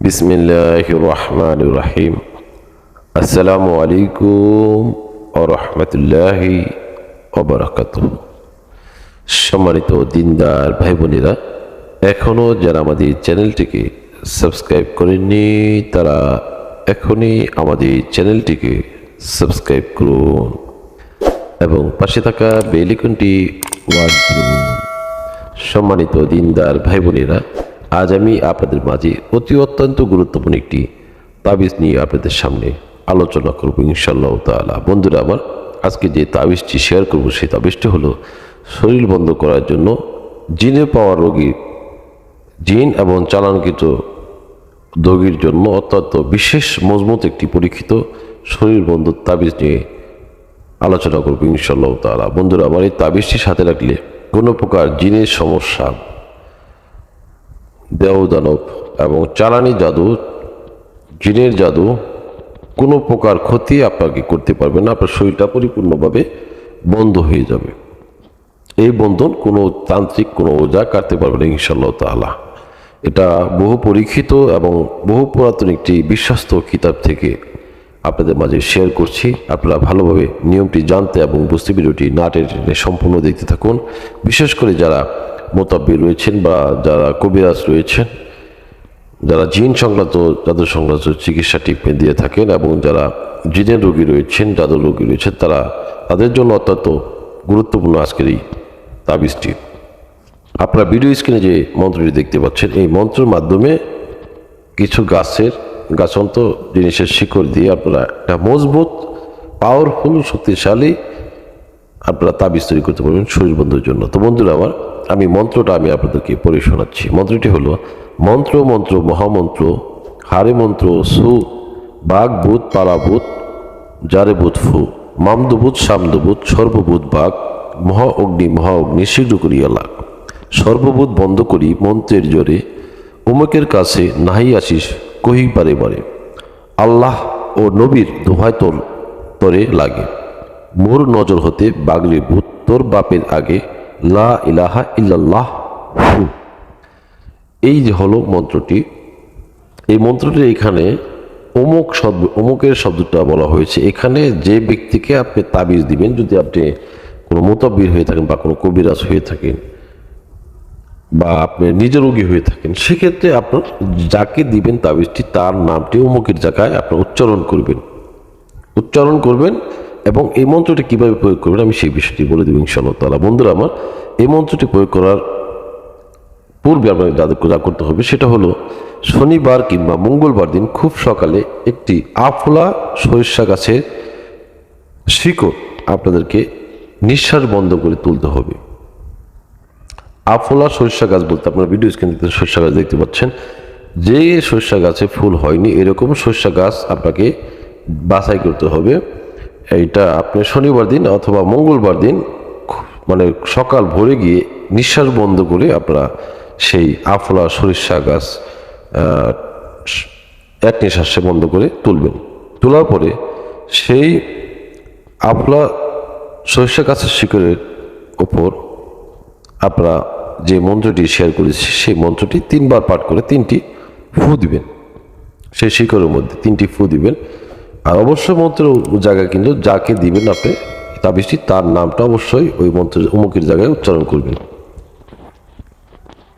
বিসমিল্লাহ রহমান রাহিম আসসালামু আলাইকুম ও রহমতুল্লাহি ওবরাকাত সম্মানিত দিনদার ভাই বোনেরা এখনও যারা আমাদের চ্যানেলটিকে সাবস্ক্রাইব করেননি, তারা এখনই আমাদের চ্যানেলটিকে সাবস্ক্রাইব করুন এবং পাশে থাকা বেলিকনটি ওয়ার্ড সম্মানিত দিনদার ভাই বোনেরা আজ আমি আপনাদের মাঝে অতি অত্যন্ত গুরুত্বপূর্ণ একটি তাবিজ নিয়ে আপনাদের সামনে আলোচনা করব ইনশাল্লাহ তালা বন্ধুরা, আমার আজকে যে তাবিজটি শেয়ার করব, সেই তাবিজটি হলো শরীর বন্ধ করার জন্য জিনে পাওয়া রোগী জিন এবং চালানকৃত রোগীর জন্য অত্যন্ত বিশেষ মজবুত একটি পরীক্ষিত শরীর বন্ধুর তাবিজ নিয়ে আলোচনা করব ইনশাল্লাহ তালা বন্ধুরা, আমার এই তাবিজটি সাথে রাখলে কোনো প্রকার জিনের সমস্যা দেহ দানব এবং চালানি জাদু, জিনের জাদু, কোনো প্রকার ক্ষতি আপনাকে করতে পারবে না, আপনার শরীরটা পরিপূর্ণভাবে বন্ধ হয়ে যাবে। এই বন্ধন কোনো তান্ত্রিক, কোনো ওজা কাটতে পারবে না ইনশাল্লাহ তালা এটা বহু পরীক্ষিত এবং বহু পুরাতন একটি বিশ্বস্ত কিতাব থেকে আপনাদের মাঝে শেয়ার করছি। আপনারা ভালোভাবে নিয়মটি জানতে এবং বুঝতে ভিডিওটি না টেনে সম্পূর্ণ দেখতে থাকুন। বিশেষ করে যারা মোতাব্বি রয়েছেন বা যারা কবিরাজ রয়েছেন, যারা জিন সংক্রান্ত, জাদু সংক্রান্ত চিকিৎসা ট্রিটমেন্ট দিয়ে থাকেন এবং যারা জিনের রোগী রয়েছেন জাদু রোগী রয়েছেন, তারা তাদের জন্য অত্যন্ত গুরুত্বপূর্ণ আজকের এই তাবিজটি। আপনারা ভিডিও স্ক্রিনে যে মন্ত্রটি দেখতে পাচ্ছেন, এই মন্ত্রের মাধ্যমে কিছু গাছের, গাছন্ত জিনিসের শিকড় দিয়ে আপনারা একটা মজবুত পাওয়ারফুল শক্তিশালী আপনারা তাবিজ তৈরি করতে পারবেন শরীর বন্ধুর জন্য। তো বন্ধুরা আমার আমি মন্ত্রটা আমি আপনাদেরকে পড়ে শোনাচ্ছি। মন্ত্রটি হলো, মন্ত্র মন্ত্র, মহামন্ত্র, হারে মন্ত্র, সু, বাঘ ভূত পালাভূত জারে বুধ, ফু মামদভূত সামদভূত সর্বভূত বাঘ, মহা অগ্নি মহা অগ্নি শীঘ্র করিয়া লাগ সর্বভূত বন্ধ করি মন্ত্রের জোরে, উমকের কাছে নাহি আসিস, কহি বারে বারে আল্লাহ ও নবীর দোহায় তোর, তরে লাগে। মোর নজর হতে বাগলি ভূত তোর বাপের আগে লা ইলাহা ইল্লাল্লাহ। এই যে হলো মন্ত্রটি, এই মন্ত্রটি এখানে অমুক শব্দ, অমুকের শব্দটা বলা হয়েছে। এখানে যে ব্যক্তিকে আপনি তাবিজ দিবেন, যদি আপনি কোনো মোতাব্বির হয়ে থাকেন বা কোনো কবিরাজ হয়ে থাকেন বা আপনি নিজে রোগী হয়ে থাকেন, সেক্ষেত্রে আপনার যাকে দিবেন তাবিজটি, তার নামটি অমুকের জায়গায় আপনার উচ্চারণ করবেন। উচ্চারণ করবেন এবং এই মন্ত্রটি কীভাবে প্রয়োগ করবেন আমি সেই বিষয়টি বলে দেবো ইনশাআল্লাহ তালা বন্ধুরা আমার, এই মন্ত্রটি প্রয়োগ করার পূর্বে আপনাকে যা করতে হবে সেটা হলো, শনিবার কিংবা মঙ্গলবার দিন খুব সকালে একটি আফলা সরিষা গাছের শিকড় আপনাদেরকে নিঃশ্বাস বন্ধ করে তুলতে হবে। আফলা সরিষা গাছ বলতে আপনারা ভিডিও স্ক্রিন দেখতে সরিষা গাছ দেখতে পাচ্ছেন। যে সরিষা গাছে ফুল হয়নি, এরকম সরিষা গাছ আপনাকে বাছাই করতে হবে। এইটা আপনি শনিবার দিন অথবা মঙ্গলবার দিন মানে সকাল ভোরে গিয়ে নিঃশ্বাস বন্ধ করে আপনারা সেই আফলা, সরিষা গাছ এক নিঃশ্বাসে বন্ধ করে তুলবেন। তোলার পরে সেই আফলা, সরিষা গাছের শিকড়ের ওপর আপনারা যে মন্ত্রটি শেয়ার করেছি, সেই মন্ত্রটি তিনবার পাঠ করে তিনটি ফু দিবেন। সেই শিকড়ের মধ্যে তিনটি ফু দিবেন। আর অবশ্যই মন্ত্রের জায়গায় কিন্তু যাকে দিবেন আপনি তাবিজটি তার নামটা অবশ্যই ওই মন্ত্রের অমুকের জায়গায় উচ্চারণ করবেন।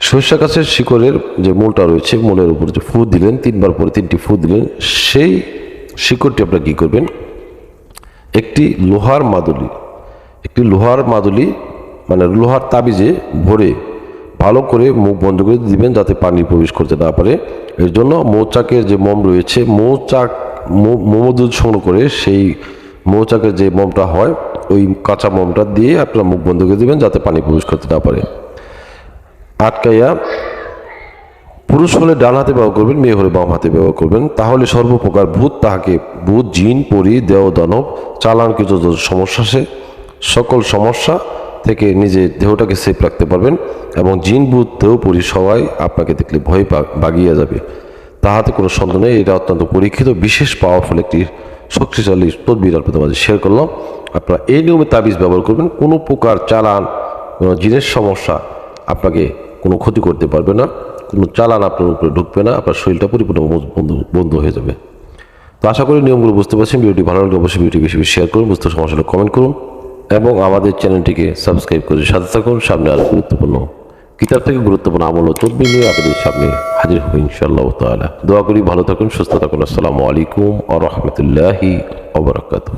সরিষা গাছের শিকড়ের যে মূলটা রয়েছে, মূলের উপর যে ফু দিলেন, তিনবার পরে তিনটি ফু দিলেন, সেই শিকড়টি আপনারা কী করবেন? একটি লোহার মাদুলি, একটি লোহার মাদুলি মানে লোহার তাবিজে ভরে ভালো করে মুখ বন্ধ করে দিবেন, যাতে পানি প্রবেশ করতে না পারে। এর জন্য মৌচাকের যে মোম রয়েছে, মৌচাক মৌ- মোমদুধ সংগ্রহ করে সেই মৌচাকের যে মোমটা হয়, ওই কাঁচা মোমটা দিয়ে আপনারা মুখ বন্ধ করে দিবেন যাতে পানি প্রবেশ করতে না পারে। আটকাইয়া পুরুষ হলে ডান হাতে ব্যবহার করবেন, মেয়ে হলে বাম হাতে ব্যবহার করবেন। তাহলে সর্বপ্রকার ভূত তাহাকে, ভূত, জিন, পরি, দেহ, দানব চালান কিছু সমস্যা সে সকল সমস্যা থেকে নিজে দেহটাকে সেফ রাখতে পারবেন এবং জিন, ভূত, দেহ, পরি সবাই আপনাকে দেখলে ভয় বাগিয়ে যাবে। তাহাতে কোনো সন্দেহ নেই। এটা অত্যন্ত পরীক্ষিত, বিশেষ পাওয়ারফুল একটি শক্তিশালী তদবির আপনাদের মাঝে শেয়ার করলাম। আপনারা এই নিয়মে তাবিজ ব্যবহার করবেন। কোনো প্রকার চালান, কোনো জিনের সমস্যা আপনাকে কোনো ক্ষতি করতে পারবে না। কোনো চালান আপনার উপরে ঢুকবে না। আপনার শরীরটা পরিপূর্ণ বন্ধ বন্ধ হয়ে যাবে। তো আশা করি নিয়মগুলো বুঝতে পারছেন। ভিডিওটি ভালো লাগলে অবশ্যই ভিডিওটি বেশি বেশি শেয়ার করুন। বুঝতে সমস্যা হলে কমেন্ট করুন। এবং আমাদের চ্যানেলটিকে সাবস্ক্রাইব করে সাথে থাকুন। সামনে আরও গুরুত্বপূর্ণ কিতাব থেকে গুরুত্বপূর্ণ আমল ও তদ্বি নিয়ে আপনাদের সামনে হাজির হবে ইনশাআল্লাহ তাআলা। দোয়া করি ভালো থাকুন, সুস্থ থাকুন। আসসালামু আলাইকুম আ রহমতুল্লাহি ওবরাকাতুহ